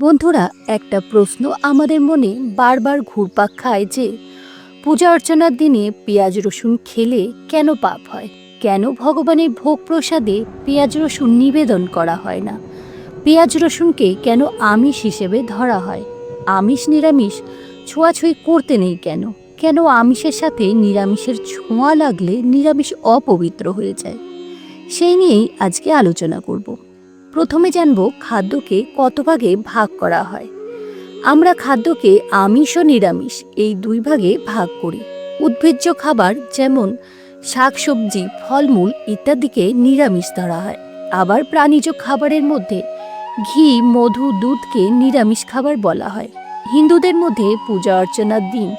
বন্ধুরা, একটা প্রশ্ন আমাদের মনে বারবার ঘুরপাক খায় যে, পূজা অর্চনার দিনে পেঁয়াজ রসুন খেলে কেন পাপ হয়? কেন ভগবানের ভোগ প্রসাদে পেঁয়াজ রসুন নিবেদন করা হয় না? পেঁয়াজ রসুনকে কেন আমিষ হিসেবে ধরা হয়? আমিষ নিরামিষ ছোঁয়াছুঁই করতে নেই কেন? কেন আমিষের সাথে নিরামিষের ছোঁয়া লাগলে নিরামিষ অপবিত্র হয়ে যায়? সেই নিয়েই আজকে আলোচনা করব। প্রথমে জানব খাদ্যকে কত ভাগে ভাগ করা হয়। আমরা খাদ্যকে আমিষ ও নিরামিষ এই দুই ভাগে ভাগ করি। উদ্ভিজ্জ খাবার যেমন শাকসবজি, ফলমূল ইত্যাদিকে নিরামিষ ধরা হয়। আবার প্রাণীজ খাবারের মধ্যে ঘি, মধু, দুধকে নিরামিষ খাবার বলা হয়। হিন্দুদের মধ্যে পূজা অর্চনার দিন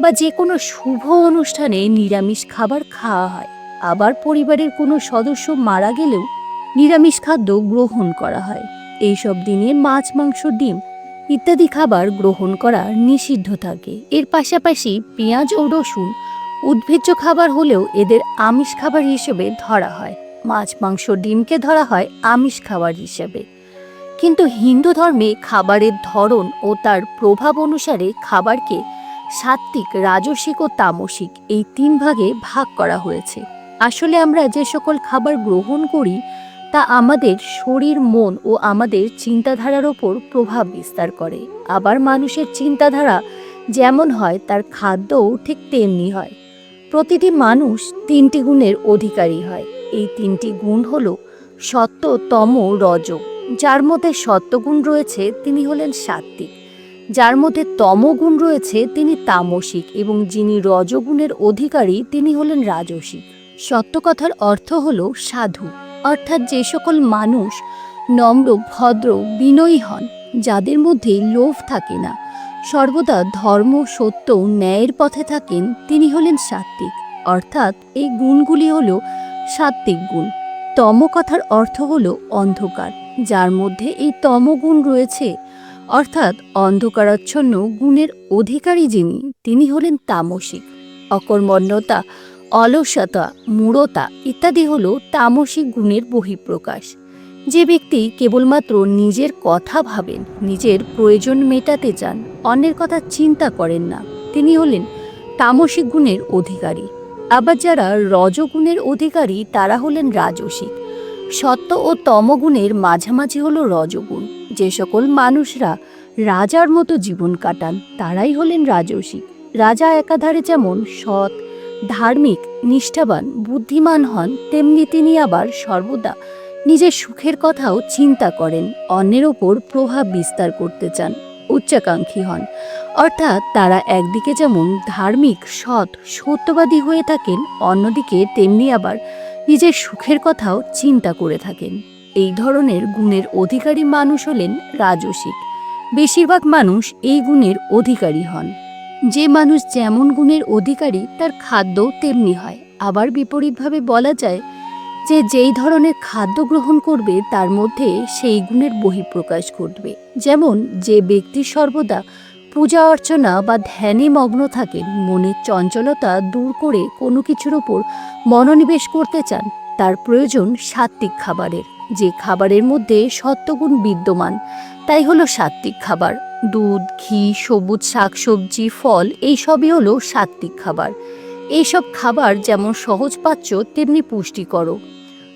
বা যে কোনো শুভ অনুষ্ঠানে নিরামিষ খাবার খাওয়া হয়। আবার পরিবারের কোনো সদস্য মারা গেলেও নিরামিষ খাদ্য গ্রহণ করা হয়। এইসব দিনে মাছ, মাংস, ডিম ইত্যাদি খাবার গ্রহণ করা নিষিদ্ধ থাকে। এর পাশাপাশি পেঁয়াজ ও রসুন উদ্ভিজ্জ খাবার হলেও এদের আমিষ খাবার হিসেবে ধরা হয়। মাছ, মাংস, ডিমকে ধরা হয় আমিষ খাবার হিসেবে। কিন্তু হিন্দু ধর্মে খাবারের ধরন ও তার প্রভাব অনুসারে খাবারকে সাত্ত্বিক রাজসিক ও তামসিক এই তিন ভাগে ভাগ করা হয়েছে। আসলে আমরা যে সকল খাবার গ্রহণ করি তা আমাদের শরীর, মন ও আমাদের চিন্তাধারার ওপর প্রভাব বিস্তার করে। আবার মানুষের চিন্তাধারা যেমন হয়, তার খাদ্যও ঠিক তেমনি হয়। প্রতিটি মানুষ তিনটি গুণের অধিকারী হয়। এই তিনটি গুণ হল সত্য তম রজ যার মধ্যে সত্যগুণ রয়েছে, তিনি হলেন সাত্ত্বিক। যার মধ্যে তমগুণ রয়েছে, তিনি তামসিক। এবং যিনি রজগুণের অধিকারী, তিনি হলেন রাজসিক। সত্য কথার অর্থ হল সাধু। অর্থাৎ যে সকল মানুষ নম্র, ভদ্র, বিনয়ী হন, যাদের মধ্যে লোভ থাকে না, সর্বদা ধর্ম, সত্য ন্যায়ের পথে থাকেন, তিনি হলেন সাত্ত্বিক। অর্থাৎ এই গুণগুলি হল সাত্ত্বিক গুণ। তম কথার অর্থ হল অন্ধকার, যার মধ্যে এই তমগুণ রয়েছে। অর্থাৎ অন্ধকারাচ্ছন্ন গুণের অধিকারী যিনি, তিনি হলেন তামসিক। অকর্মণ্যতা অলসতা, মূঢ়তা ইত্যাদি হল তামসিক গুণের বহিঃপ্রকাশ। যে ব্যক্তি কেবলমাত্র নিজের কথা ভাবেন, নিজের প্রয়োজন মেটাতে চান, অন্যের কথা চিন্তা করেন না, তিনি হলেন তামসিক গুণের অধিকারী। আবার যারা রজগুণের অধিকারী, তারা হলেন রাজসিক। সত্য ও তমগুণের মাঝামাঝি হলো রজগুণ। যে সকল মানুষরা রাজার মতো জীবন কাটান, তারাই হলেন রাজসিক। রাজা একাধারে যেমন সৎ ধার্মিক, নিষ্ঠাবান, বুদ্ধিমান হন, তেমনি তিনি আবার সর্বদা নিজের সুখের কথাও চিন্তা করেন, অন্যের ওপর প্রভাব বিস্তার করতে চান, উচ্চাকাঙ্ক্ষী হন। অর্থাৎ তারা একদিকে যেমন ধার্মিক, সৎ, সত্যবাদী হয়ে থাকেন, অন্যদিকে তেমনি আবার নিজের সুখের কথাও চিন্তা করে থাকেন। এই ধরনের গুণের অধিকারী মানুষ হলেন রাজসিক। বেশিরভাগ মানুষ এই গুণের অধিকারী হন। যে মানুষ যেমন গুণের অধিকারী, তার খাদ্যও তেমনি হয়। আবার বিপরীতভাবে বলা যায় যে যেই ধরনের খাদ্য গ্রহণ করবে, তার মধ্যে সেই গুণের বহিঃপ্রকাশ ঘটবে। যেমন যে ব্যক্তি সর্বদা পূজা অর্চনা বা ধ্যানে মগ্ন থাকেন, মনের চঞ্চলতা দূর করে কোনো কিছুর ওপর মনোনিবেশ করতে চান, তার প্রয়োজন সাত্ত্বিক খাবারের। যে খাবারের মধ্যে সত্যগুণ বিদ্যমান, তাই হলো সাত্ত্বিক খাবার। দুধ, ঘি, সবুজ শাকসবজি, ফল এই সবই হলো সাত্ত্বিক খাবার। এইসব খাবার যেমন সহজ সহজপাচ্য তেমনি পুষ্টিকরও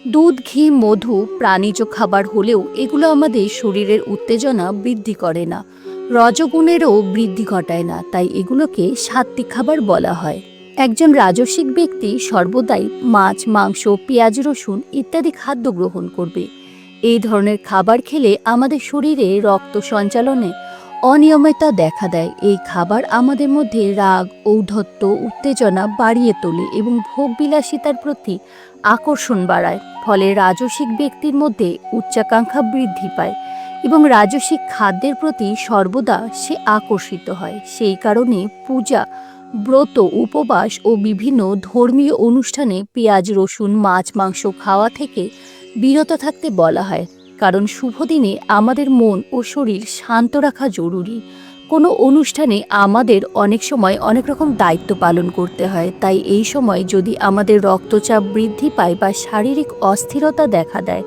দুধ, ঘি, মধু প্রাণীজ খাবার হলেও এগুলো আমাদের শরীরের উত্তেজনা বৃদ্ধি করে না। রজগুণেরও বৃদ্ধি ঘটায় না, তাই এগুলোকে সাত্ত্বিক খাবার বলা হয়। একজন রাজস্বিক ব্যক্তি সর্বদাই মাছ, মাংস, পেঁয়াজ, রসুন ইত্যাদি খাদ্য গ্রহণ করবে। এই ধরনের খাবার খেলে আমাদের শরীরে রক্ত সঞ্চালনে অনিয়মিতা দেখা দেয়। এই খাবার আমাদের মধ্যে রাগ, ঔদ্ধত্য, উত্তেজনা বাড়িয়ে তোলে এবং ভোগবিলাসিতার প্রতি আকর্ষণ বাড়ায়। ফলে রাজসিক ব্যক্তির মধ্যে উচ্চাকাঙ্ক্ষা বৃদ্ধি পায় এবং রাজসিক খাদ্যের প্রতি সর্বদা সে আকর্ষিত হয়। সেই কারণে পূজা ব্রত, উপবাস ও বিভিন্ন ধর্মীয় অনুষ্ঠানে পেঁয়াজ, রসুন, মাছ, মাংস খাওয়া থেকে বিরত থাকতে বলা হয়। কারণ শুভ দিনে আমাদের মন ও শরীর শান্ত রাখা জরুরি। কোনো অনুষ্ঠানে আমাদের অনেক সময় অনেক রকম দায়িত্ব পালন করতে হয়। তাই এই সময় যদি আমাদের রক্তচাপ বৃদ্ধি পায় বা শারীরিক অস্থিরতা দেখা দেয়,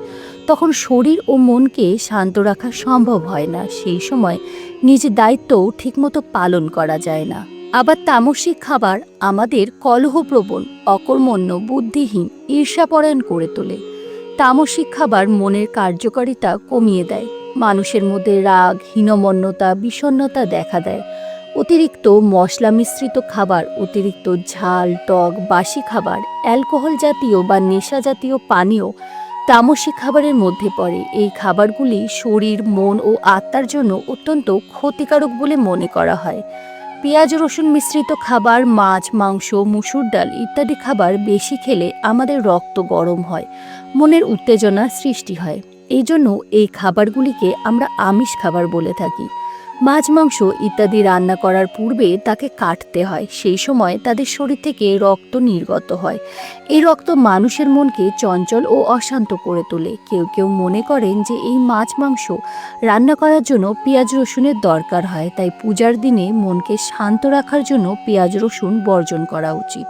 তখন শরীর ও মনকে শান্ত রাখা সম্ভব হয় না। সেই সময় নিজের দায়িত্বও ঠিকমতো পালন করা যায় না। আবার তামসিক খাবার আমাদের কলহপ্রবণ, অকর্মণ্য, বুদ্ধিহীন, ঈর্ষাপরায়ণ করে তোলে। তামসিক খাবার মনের কার্যকারিতা কমিয়ে দেয়। মানুষের মধ্যে রাগ, হীনমন্যতা, বিষণ্ণতা দেখা দেয়। অতিরিক্ত মশলা মিশ্রিত খাবার, অতিরিক্ত ঝাল, টক, বাসি খাবার, অ্যালকোহল জাতীয় বা নেশা জাতীয় পানীয় তামসিক খাবারের মধ্যে পড়ে। এই খাবারগুলি শরীর, মন ও আত্মার জন্য অত্যন্ত ক্ষতিকারক বলে মনে করা হয়। পেঁয়াজ, রসুন মিশ্রিত খাবার, মাছ, মাংস, মুসুর ডাল ইত্যাদি খাবার বেশি খেলে আমাদের রক্ত গরম হয়, মনের উত্তেজনা সৃষ্টি হয়। এই জন্য এই খাবারগুলিকে আমরা আমিষ খাবার বলে থাকি। মাছ, মাংস ইত্যাদি রান্না করার পূর্বে তাকে কাটতে হয়। সেই সময় তাদের শরীর থেকে রক্ত নির্গত হয়। এই রক্ত মানুষের মনকে চঞ্চল ও অশান্ত করে তোলে। কেউ কেউ মনে করেন যে এই মাছ, মাংস রান্না করার জন্য পেঁয়াজ রসুনের দরকার হয়। তাই পূজার দিনে মনকে শান্ত রাখার জন্য পেঁয়াজ রসুন বর্জন করা উচিত।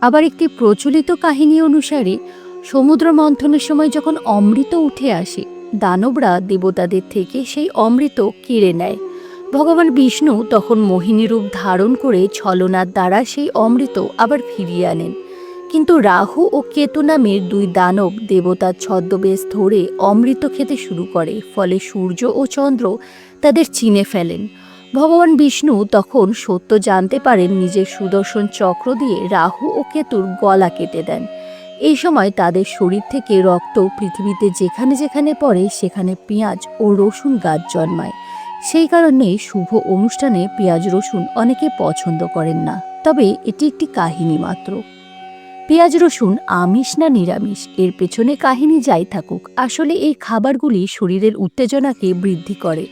আবার একটি প্রচলিত কাহিনী অনুসারে, সমুদ্র মন্থনের সময় যখন অমৃত উঠে আসে, দানবরা দেবতাদের থেকে সেই অমৃত কেড়ে নেয়। ভগবান বিষ্ণু তখন মোহিনী রূপ ধারণ করে ছলনার দ্বারা সেই অমৃত আবার ফিরিয়ে আনেন। কিন্তু রাহু ও কেতু নামের দুই দানব দেবতার ছদ্মবেশ ধরে অমৃত খেতে শুরু করে, ফলে সূর্য ও চন্দ্র তাদের চিনে ফেলেন। ভগবান বিষ্ণু তখন সত্য জানতে পারেন, নিজের সুদর্শন চক্র দিয়ে রাহু ও কেতুর গলা কেটে দেন। এই সময় তাদের শরীর থেকে রক্ত পৃথিবীতে যেখানে যেখানে পড়ে, সেখানে পেঁয়াজ ও রসুন গাছ জন্মায়। সেই কারণে শুভ অনুষ্ঠানে পেঁয়াজ রসুন অনেকে পছন্দ করেন না। তবে এটি একটি কাহিনী মাত্র। পেঁয়াজ রসুন আমিষ না নিরামিষ, এর পেছনে কাহিনী যাই থাকুক, আসলে এই খাবারগুলি শরীরের উত্তেজনাকে বৃদ্ধি করে।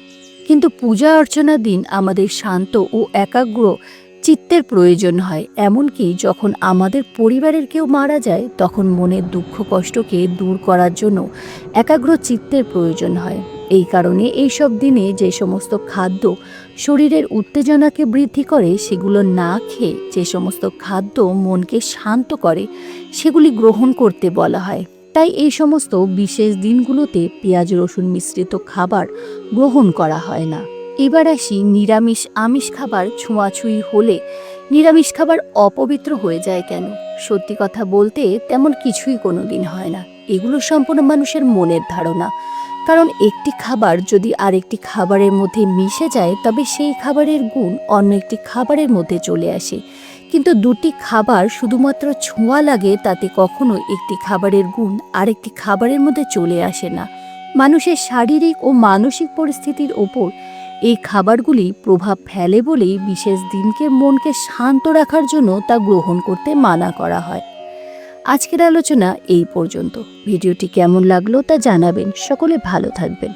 কিন্তু পূজা অর্চনার দিন আমাদের শান্ত ও একাগ্র চিত্তের প্রয়োজন হয়, এমনকি যখন আমাদের পরিবারের কেউ মারা যায়, তখন মনের দুঃখ কষ্টকে দূর করার জন্য একাগ্র চিত্তের প্রয়োজন হয়। এই কারণে এইসব দিনে যে সমস্ত খাদ্য শরীরের উত্তেজনাকে বৃদ্ধি করে, সেগুলো না খেয়ে যে সমস্ত খাদ্য মনকে শান্ত করে, সেগুলি গ্রহণ করতে বলা হয়। তাই এই সমস্ত বিশেষ দিনগুলোতে পেঁয়াজ রসুন মিশ্রিত খাবার গ্রহণ করা হয় না। এবার আসি নিরামিষ আমিষ খাবার ছোঁয়াছুঁই হলে। নিরামিষ খাবার অপবিত্র হয়ে যায় কেন? সত্যি কথা বলতে তেমন কিছুই কোনো দিন হয় না। এগুলো সম্পূর্ণ মানুষের মনের ধারণা। কারণ একটি খাবার যদি আরেকটি খাবারের মধ্যে মিশে যায়, তবে সেই খাবারের গুণ অন্য একটি খাবারের মধ্যে চলে আসে। কিন্তু দুটি খাবার শুধুমাত্র ছোঁয়া লাগে, তাতে কখনো একটি খাবারের গুণ আরেকটি খাবারের মধ্যে চলে আসে না। মানুষের শারীরিক ও মানসিক পরিস্থিতির ওপর এই খাবারগুলি প্রভাব ফেলে বলেই বিশেষ দিনকে মনকে শান্ত রাখার জন্য তা গ্রহণ করতে মানা করা হয়। আজকের আলোচনা এই পর্যন্ত। ভিডিওটি কেমন লাগল তা জানাবেন। সকলে ভালো থাকবেন।